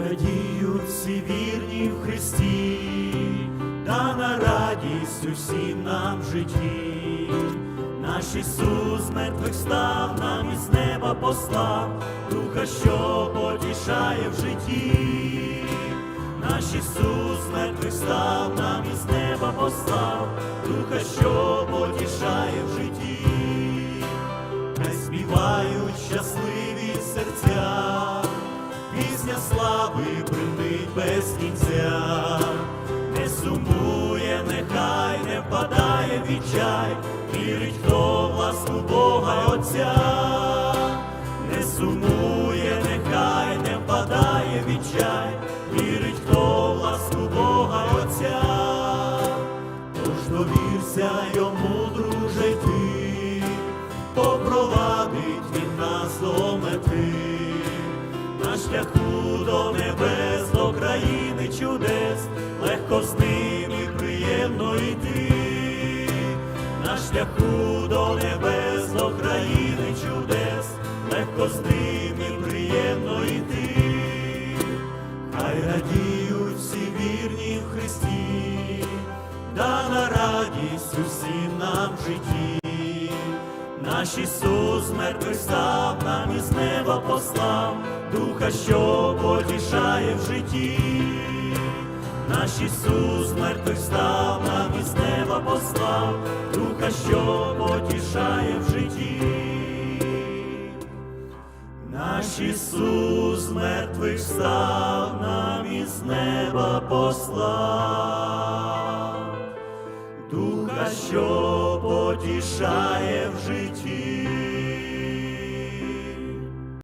радіють всі вірні в Христі, дана радість усім нам в житті. Наш Ісус мертвих став, нам із неба послав, Духа, що потішає в житті. Наш Ісус мертвих став, нам із неба послав, Духа, що потішає в житті. Хай співають щасливі серця, пісня слави бринить без кінця, не сумує, нехай не впадає відчай, вірить, хто в ласку Бога Отця, не сумує, нехай не впадає відчай, вірить, хто в ласку Бога й Отця, тож довірся йому, друже, ти попровадить шляху до небес, до країни чудес, легко з ним і приємно йти, на шляху до небес, до країни чудес, легко з ним і приємно йти, хай радіють всі вірні в Христі, дана радість усім нам в житті. Наш Ісус з мертвих став, нам із неба послав, Духа, що потішає в житті. Наш Ісус з мертвих став, нам із неба послав, Духа, що потішає в житті. Наш Ісус мертвих став, нам із неба послав. Духа, що потішає в житті.